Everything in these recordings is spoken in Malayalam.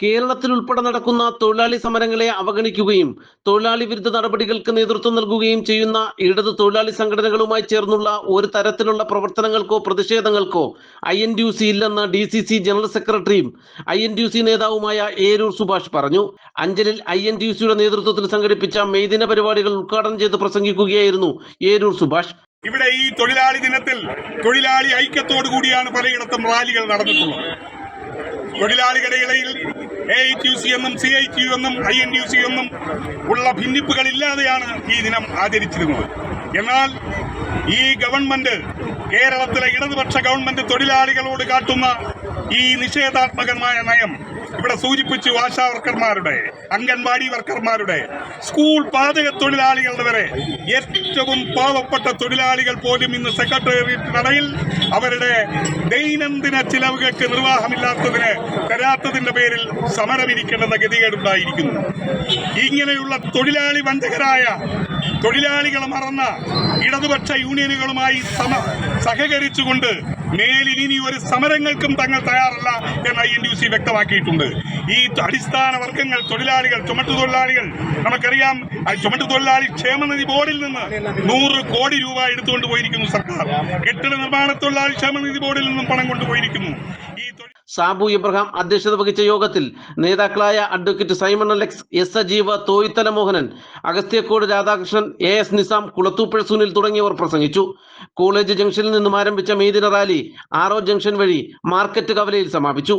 കേരളത്തിൽ ഉൾപ്പെടെ നടക്കുന്ന തൊഴിലാളി സമരങ്ങളെ അവഗണിക്കുകയും തൊഴിലാളി വിരുദ്ധ നടപടികൾക്ക് നേതൃത്വം നൽകുകയും ചെയ്യുന്ന ഇടത് തൊഴിലാളി സംഘടനകളുമായി ചേർന്നുള്ള ഒരു തരത്തിലുള്ള പ്രവർത്തനങ്ങൾക്കോ പ്രതിഷേധങ്ങൾക്കോ ഐ എൻ യു സി ഇല്ലെന്ന് ഡി സി സി ജനറൽ സെക്രട്ടറിയും ഐ എൻ യു സി നേതാവുമായ ഏരൂർ സുഭാഷ് പറഞ്ഞു. അഞ്ചലിൽ ഐ എൻ ഡി സിയുടെ നേതൃത്വത്തിൽ സംഘടിപ്പിച്ച മെയ്ദിന പരിപാടികൾ ഉദ്ഘാടനം ചെയ്ത് പ്രസംഗിക്കുകയായിരുന്നു ഏരൂർ സുഭാഷ്. ഇവിടെ ഈ തൊഴിലാളി ദിനത്തിൽ തൊഴിലാളി ഐക്യത്തോടു കൂടിയാണ് പലയിടത്തും റാലികൾ നടന്നിട്ടുള്ളത്. തൊഴിലാളികളുടെ ഇടയിൽ എ ഐ ടി സി എന്നും സി ഐ ടി എന്നും ഐ എൻ യു സി എന്നും ഉള്ള ഭിന്നിപ്പുകളില്ലാതെയാണ് ഈ ദിനം ആചരിച്ചിരുന്നത്. എന്നാൽ ഈ ഗവൺമെന്റ് കേരളത്തിലെ ഇടതുപക്ഷ ഗവൺമെന്റ് തൊഴിലാളികളോട് കാട്ടുന്ന ഈ നിഷേധാത്മകമായ നയം ഇവിടെ സൂചിപ്പിച്ചു ആശാ വർക്കർമാരുടെ അംഗൻവാടി വർക്കർമാരുടെ സ്കൂൾ പാചക തൊഴിലാളികളുടെ വരെ ഏറ്റവും പാവപ്പെട്ട തൊഴിലാളികൾ പോലും ഇന്ന് സെക്രട്ടേറിയറ്റിനടയിൽ അവരുടെ ദൈനംദിന ചിലവുകൾക്ക് നിർവാഹമില്ലാത്തതിന് തരാത്തതിന്റെ പേരിൽ സമരമിരിക്കേണ്ടെന്ന ഗതികേടുണ്ടായിരിക്കുന്നു. ഇങ്ങനെയുള്ള തൊഴിലാളി വഞ്ചകരായ തൊഴിലാളികളെ മറന്ന ഇടതുപക്ഷ യൂണിയനുകളുമായി സമ സഹകരിച്ചുകൊണ്ട് മേലിൽ ഇനി ഒരു സമരങ്ങൾക്കും തങ്ങൾ തയ്യാറല്ല എന്ന് ഐ എൻ യു സി വ്യക്തമാക്കിയിട്ടുണ്ട്. ഈ അടിസ്ഥാന വർഗങ്ങൾ തൊഴിലാളികൾ ചുമട്ടുതൊഴിലാളികൾ നമുക്കറിയാം ചുമട്ടു തൊഴിലാളി ക്ഷേമനിധി ബോർഡിൽ നിന്ന് നൂറ് കോടി രൂപ എടുത്തുകൊണ്ട് പോയിരിക്കുന്നു സർക്കാർ. കെട്ടിട നിർമ്മാണ തൊഴിലാളി ക്ഷേമനിധി ബോർഡിൽ നിന്നും പണം കൊണ്ടുപോയിരിക്കുന്നു. ഈ സാബു ഇബ്രഹാം അധ്യക്ഷത വഹിച്ച യോഗത്തിൽ നേതാക്കളായ advocate Simon Alex S Ajeeva Thoyithala Mohanan Agasthyakode Radhakrishnan A S Nizam Kulathupuzha Sunil തുടങ്ങിയവർ പ്രസംഗിച്ചു. കോളേജ് ജംഗ്ഷനിൽ നിന്നും ആരംഭിച്ച മെയ്ദിന റാലി ആറോ ജംഗ്ഷൻ വഴി മാർക്കറ്റ് കവലയിൽ സമാപിച്ചു.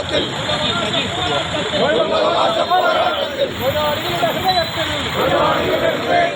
போராட்டத்தில் போராட்டத்தில் போராடிகளுடைய ஹயத்தில் போராடிகளுடைய ஹயத்தில்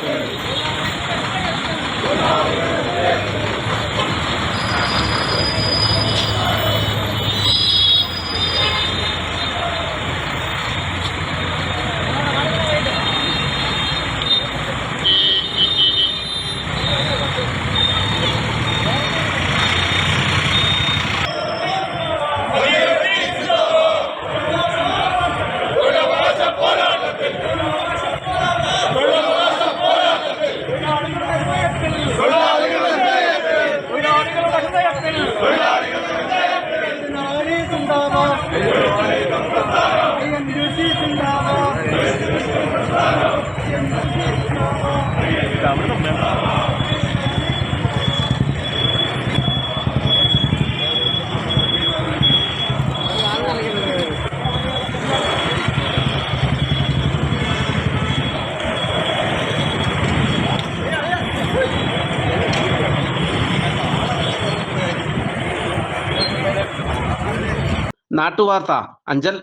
നാട്ടുവാർത്ത. അഞ്ചൽ